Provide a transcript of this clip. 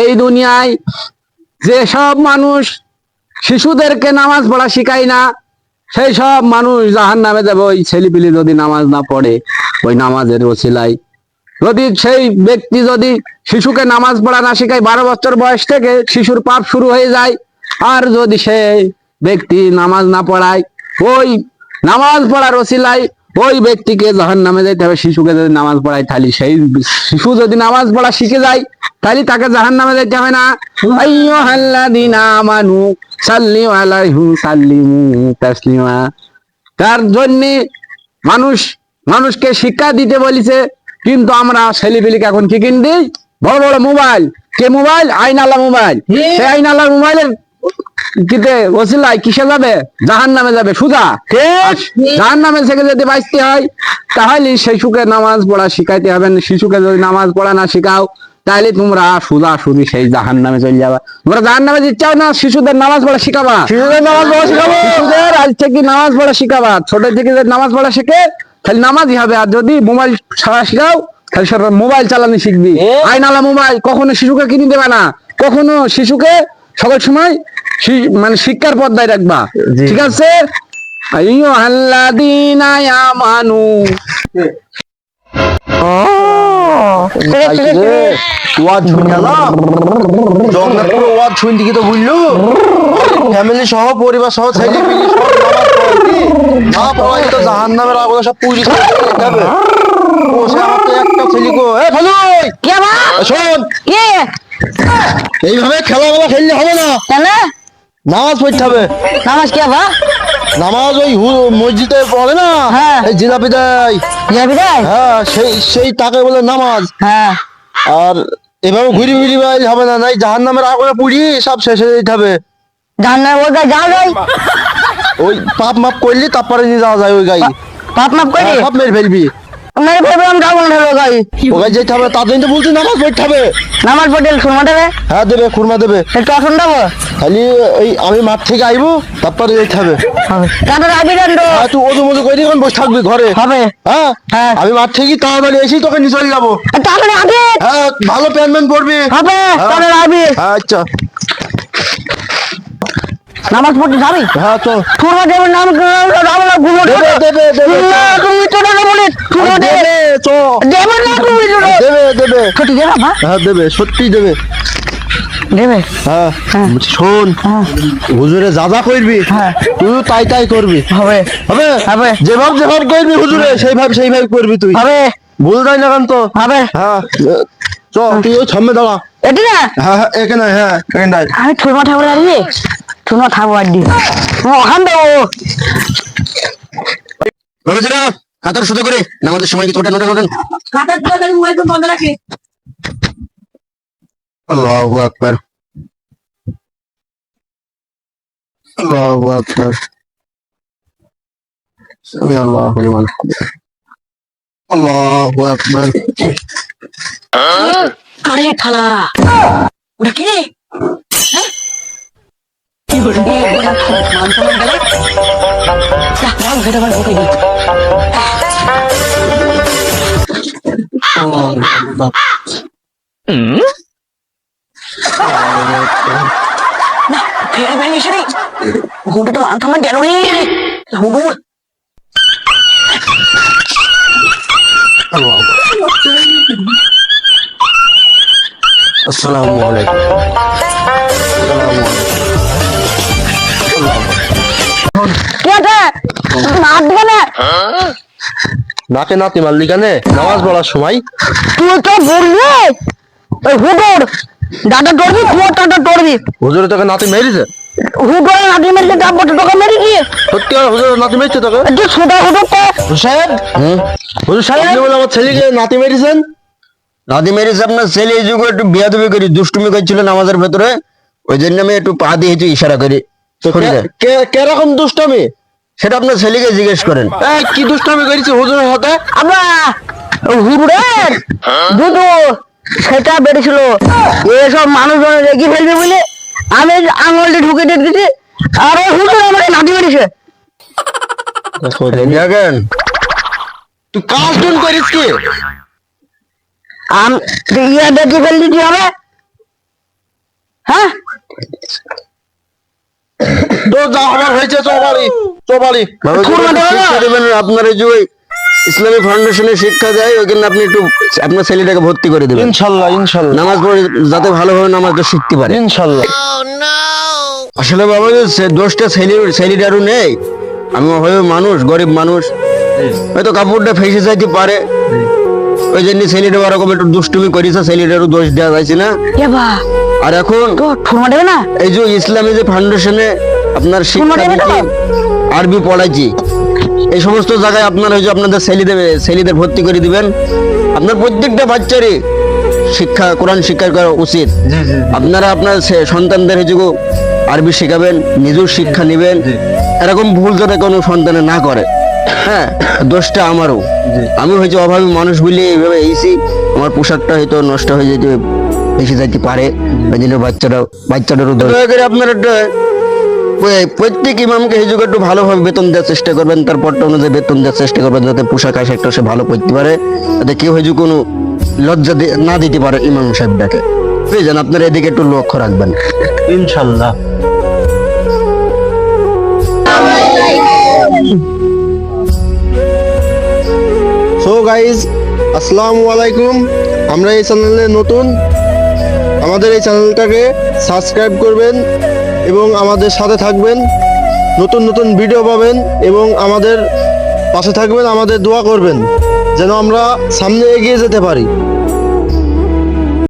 এই দুনিয়ায় সব মানুষ শিশুদেরকে নামাজ পড়া শিখায় না, সেই সব মানুষ জাহান নামে যাবে। ওই যদি নামাজ না পড়ে, ওই নামাজের ওসিলাই যদি সেই ব্যক্তি যদি শিশুকে নামাজ পড়া না শেখায়, বারো বছর বয়স থেকে শিশুর পাপ শুরু হয়ে যায়। আর যদি সেই ব্যক্তি নামাজ না পড়ায়, ওই নামাজ পড়ার ওসিলাই ওই ব্যক্তিকে যখন নামে যেতে হবে শিশুকে যদি নামাজ পড়ায় তাহলে সেই শিশু যদি নামাজ পড়া শিখে যায় তাহলে তাকে জাহান নামে যেতে হবে না। আমানু সাল্লিউ আলাইহি সাল্লিমু তাসলিমা। তার জন্য মানুষ মানুষকে শিক্ষা দিতে বলিছে কিন্তু আমরা ছেলেপিলিকে এখন কি কিন দিই বড় বড় মোবাইল। কে মোবাইল? আইনালা মোবাইল। সেই আইনালা মোবাইলের কিতে ওসিলাই কিসে যাবে? জাহান নামে যাবে সুজা। জাহান নামে থেকে যদি বাঁচতে হয় তাহলে শিশুকে নামাজ পড়া শিখাইতে হবে। শিশুকে যদি নামাজ পড়া না শিখাও তাহলে তোমরা সেই জাহান নামে চলে যাবা। তোমরা জাহান নামে যেতে চাও না শিশুদের নামাজ পড়া শিখাবা। শিশুদের নামাজ পড়া শিখাবো। শিশুদের আজ থেকে নামাজ পড়া শিখাবা। ছোট থেকে যদি নামাজ পড়া শেখে তাহলে নামাজই হবে। আর যদি মোবাইল ছাড়া শিখাও তাহলে সেটা মোবাইল চালানো শিখবি। আইনালা মোবাইল কখনো শিশুকে কিনে দেবে না। কখনো শিশুকে সকল সময় মানে শিক্ষার পর্দায় রাখবা। ঠিক আছে? আইয়ো আল্লাদিনা আমানু ওয়াজ শুনে এলাম জগন্নাথপুর ওয়াজ শুন দিকে তো বুঝলো ফ্যামিলি সহ পরিবার সহ ছেলে মিলি সব না পড়াই তো জাহান নামের আগুনে সব পুলিশ যাবে ও সে আমার তো একটা ছেলে গো এ ফলুই কে বা শোন! কে? এইভাবে খেলামেলা খেললে হবে না। কেন? নামাজ পড়তে হবে। নামাজ কে বা নামাজ ওই মসজিদে পড়ে না? হ্যাঁ। এই জিলাপি দেয় যাবি রে হ্যাঁ সেই সেই তাকে বলে নামাজ। হ্যাঁ। আর এভাবে ঘুরি ঘুরি বেড়াইলে হবে না নাই জাহান নামের আগুনে পুড়ি সব শেষ হয়ে যেতে হবে। জান্নার বলতে যাও রে ওই পাপ মাপ করলি তারপরে নিয়ে যাওয়া যায় ওই গাই পাপ মাপ করে সব মেরে ফেলবি। মেরে আমি যাব না রে গাই? যেতে হবে? তার জন্য তো বলছি নামাজ পড়তে হবে। নামাজ পড়তে শুনমা দেবে? হ্যাঁ দেবে খুরমা দেবে। একটু দেবো খালি এই আমি মাঠ থেকে আইবো তারপরে যেতে হবে। আবি দেন তো। হ্যাঁ তুই ওজু মজু করে এখন বসে থাকবি ঘরে। হবে। হ্যাঁ? হ্যাঁ। আমি মাঠ থেকে তাড়াতাড়ি এসে তোকে নিয়ে চলে যাব। আবি হ্যাঁ ভালো পরবি। হবে তাদের আবি হ্যাঁ আচ্ছা। নামাজ পড়তে যাবি? হ্যাঁ চল। নাম যাব না ঘুমো দেবে দেবে। দেবে তুমি তো না বলে শুনমা দেবে দেবে চ দেবে না তুমি তো দেবে ছুটি দেবে বা হ্যাঁ দেবে সত্যি দেবে। দেবে? হ্যাঁ হ্যাঁ। শোন হ্যাঁ। হুজুরে যা যা করবি হ্যাঁ। তুই তাই তাই করবি। হবে। হবে? হবে। যেভাবে যেভাবে করবি হুজুরে সেইভাবে সেইভাবে করবি তুই। হবে। ভুল যায় না কেন তো। হবে। হ্যাঁ চ তুই ওই সামনে দাঁড়া। এটি না? হ্যাঁ হ্যাঁ এখানে হ্যাঁ এখানে দাঁড়া। আমি ঠুনমা ঠাকুর আসবি ঠুনমা ঠাকুর আসবি ওখান দেবো কাতার শুধু করে। নামাজের সময় কিছু ওঠেন ওঠেন ওঠেন আল্লাহু আকবার। আল্লাহু আকবার। আল্লাহু লিমান হামিদা। আল্লাহু আকবার। আরে খালা ওটা কি হ্যাঁ? কি মান গেলে? রাম ঢুকে দি না ফের ভেঙে এসে রে হুডে তো সম্মান গেল রে হুডু আসসালামু আলাইকুম নাতি মারলি কেন? নামাজ পড়ার সময়? তুই তো বলবি ওই হুডোর দাদা ধরবি কুয়ার দাদা ধরবি হুজুরে তোকে নাতি মেরেছে? হুডোর নাটি মেরলে দাম বটে তোকে মেরে কি সত্যি আর হুজুর নাতি মেরেছে তোকে? ছোটা হুডোর তো হুজুর হুজুর সাহেব আপনি বলে আমার ছেলেকে নাতি মেরেছেন? নাদি মেরিস আপনার ছেলে এই যুগে একটু বিয়াদবি করি দুষ্টুমি করছিল নামাজের ভেতরে। ওই জন্য আমি একটু পা দিয়েছি ইশারা করি। কে- কেরকম দুষ্টামি? সেটা আপনার ছেলেকে জিজ্ঞেস করেন। এই, কি দুষ্টামি করেছে হুজুরের হাতে আমরা হুডুরের দুটো সেটা বেড়েছিল। এসব মানুষজন রেখে ফেলবে বলে আমি আঙুলটি ঢুকে দিয়ে দিয়েছি আর ওই হুডুর আমার নাটি মেরেছে। দেখেন তুই কার্টুন করিস কি? আম ইয়া দেখি ফেললি কি হবে? হ্যাঁ? তো যা হবার হয়েছে চো বাড়ি চো বাড়ি। বাবা খুব যদি ভালো। শিক্ষা দেবেন আপনার এই যে ইসলামী ফাউন্ডেশনে শিক্ষা দেয় ওইখানে আপনি একটু আপনার ছেলেটাকে ভর্তি করে দেবেন। ইনশাল্লাহ ইনশাল্লাহ। নামাজ পড়ে যাতে ভালোভাবে নামাজটা শিখতে পারে। ইনশাল্লাহ। আসলে বাবা দোষটা ছেলে ছেলেটারও নেই। আমি হয়তো মানুষ গরিব মানুষ। হয়তো কাপড়টা ফেসে যাইতে পারে। ওই জন্য ছেলেটা ওরকম একটু দুষ্টুমি করেছে ছেলেটারও দোষ দেওয়া যাচ্ছে না। আর এখন এই যে ইসলামী যে ফাউন্ডেশনে আপনার শিক্ষা? আরবি পড়াইছি এই সমস্ত জায়গায় আপনার ওই যে আপনাদের ছেলেদের ছেলেদের ভর্তি করে দিবেন। আপনার প্রত্যেকটা বাচ্চারই শিক্ষা কোরআন শিক্ষা করা উচিত। আপনারা আপনার সন্তানদের হচ্ছে আরবি শেখাবেন নিজেও শিক্ষা নেবেন। এরকম ভুল যাতে কোনো সন্তানে না করে হ্যাঁ দোষটা আমারও। আমি হয়তো অভাবী মানুষ বলে এইভাবে এইছি। আমার পোশাকটা হয়তো নষ্ট হয়ে যেতে বেশি যাইতে পারে। ওই জন্য বাচ্চারা বাচ্চাটারও দয়া করে আপনারা একটা প্রত্যেক ইমামকে এই যুগে একটু ভালোভাবে বেতন দেওয়ার চেষ্টা করবেন, তারপরটা অনুযায়ী বেতন দেওয়ার চেষ্টা করবেন যাতে পোশাক আশাকটা সে ভালো করতে পারে, যাতে কেউ হয়তো কোনো লজ্জা না দিতে পারে ইমাম সাহেবটাকে। বুঝলেন? আপনারা এদিকে একটু লক্ষ্য রাখবেন। ইনশাল্লাহ। সো গাইজ আসসালামু আলাইকুম। আমরা এই চ্যানেলে নতুন। আমাদের এই চ্যানেলটাকে সাবস্ক্রাইব করবেন এবং আমাদের সাথে থাকবেন, নতুন নতুন ভিডিও পাবেন এবং আমাদের পাশে থাকবেন, আমাদের দোয়া করবেন, যেন আমরা সামনে এগিয়ে যেতে পারি।